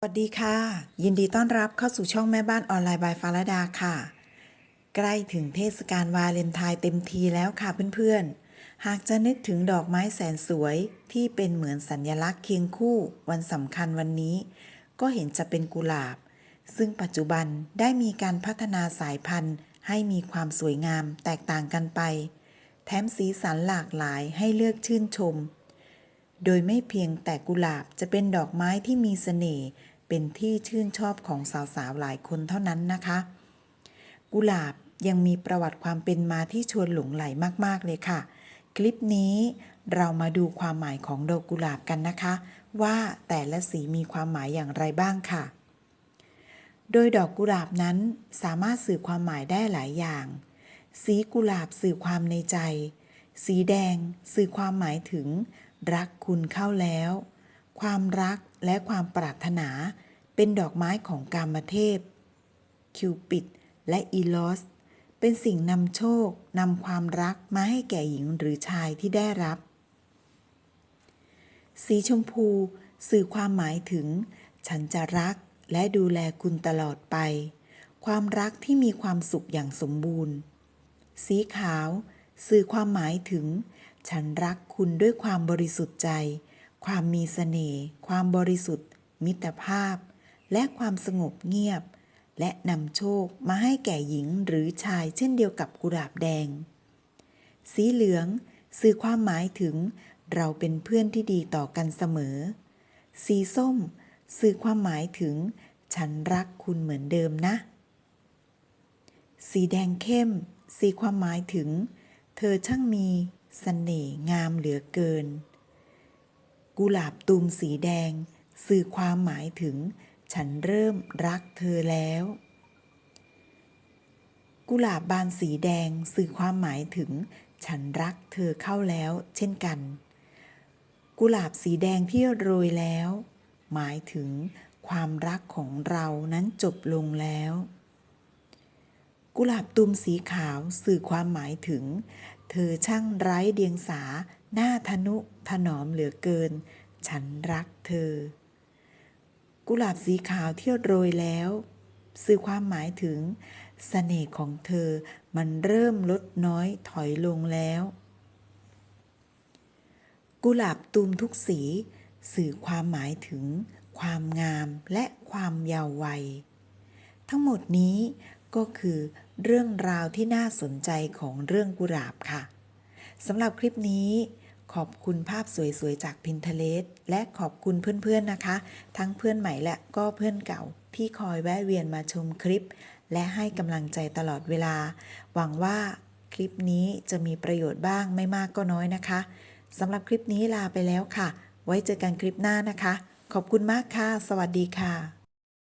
สวัสดีค่ะ ยินดีต้อนรับเข้าสู่ช่องแม่บ้านออนไลน์บายฟาราดาค่ะ ใกล้ถึงเทศกาลวาเลนไทน์เต็มทีแล้วค่ะเพื่อนๆ หากจะนึกถึงดอกไม้แสนสวยที่เป็นเหมือนสัญลักษณ์เคียงคู่วันสำคัญวันนี้ ก็เห็นจะเป็นกุหลาบ ซึ่งปัจจุบันได้มีการพัฒนาสายพันธุ์ ให้มีความสวยงามแตกต่างกันไป แถมสีสันหลากหลายให้เลือกชื่นชม โดยไม่เพียงแต่กุหลาบจะเป็นดอกไม้ที่มีเสน่ห์ เป็นที่ชื่นชอบของสาวๆหลายคนเท่านั้นนะคะ กุหลาบยังมีประวัติความเป็นมาที่ชวนหลงไหลมากๆเลยค่ะ คลิปนี้เรามาดูความหมายของดอกกุหลาบกันนะคะ ว่าแต่ละสีมีความหมายอย่างไรบ้างค่ะ โดยดอกกุหลาบนั้นสามารถสื่อความหมายได้หลายอย่าง สีกุหลาบสื่อความในใจ สีแดง สื่อความหมายถึง รักคุณเข้าแล้ว ความรักและความปรารถนาเป็นดอกไม้ของกามเทพ คิวปิดและอีลอส เป็นสิ่งนำโชคนำความรักมาให้แก่หญิงหรือชายที่ได้รับ สีชมพูสื่อความหมายถึง ฉันจะรักและดูแลคุณตลอดไป ความรักที่มีความสุขอย่างสมบูรณ์ สีขาว สื่อความหมายถึง ฉันรักคุณด้วยความบริสุทธิ์ใจ ความมีเสน่ห์ ความบริสุทธิ์ มิตรภาพ และความสงบเงียบ และนำโชคมาให้แก่หญิงหรือชายเช่นเดียวกับกุหลาบแดง สีเหลือง สื่อความหมายถึงเราเป็นเพื่อนที่ดีต่อกันเสมอ สีส้ม สื่อความหมายถึง ฉันรักคุณเหมือนเดิมนะ สีแดงเข้มสีความหมายถึง เธอช่างมีสเสน่ห์งามเหลือเกิน กุหลาบตูมสีแดง สื่อความหมายถึง ฉันเริ่มรักเธอแล้ว กุหลาบบานสีแดงสื่อความหมายถึง ฉันรักเธอเข้าแล้ว เช่นกัน กุหลาบสีแดงที่โรยแล้ว หมายถึง ความรักของเรานั้นจบลงแล้ว กุหลาบตุมสีขาวสื่อความหมายถึง เธอช่างไร้เดียงสา หน้าทนุถนอมเหลือเกิน ฉันรักเธอ กุหลาบสีขาวที่โรยแล้ว สื่อความหมายถึงสเสน่ห์ของเธอมันเริ่มลดน้อยถอยลงแล้ว กุหลาบตูมทุกสี สื่อความหมายถึง ความงามและความยาววัย ทั้งหมดนี้ก็คือเรื่องราวที่น่าสนใจของเรื่องกุหลาบค่ะ สำหรับคลิปนี้ขอบคุณภาพสวยๆ จาก Pinterest และขอบคุณเพื่อนๆ นะคะ ทั้งเพื่อนใหม่และก็เพื่อนเก่า ที่คอยแวะเวียนมาชมคลิป และให้กำลังใจตลอดเวลา หวังว่าคลิปนี้จะมีประโยชน์บ้างไม่มากก็น้อยนะคะสำหรับคลิปนี้ลาไปแล้วค่ะ ไว้เจอกันคลิปหน้านะคะ ขอบคุณมากค่ะ สวัสดีค่ะ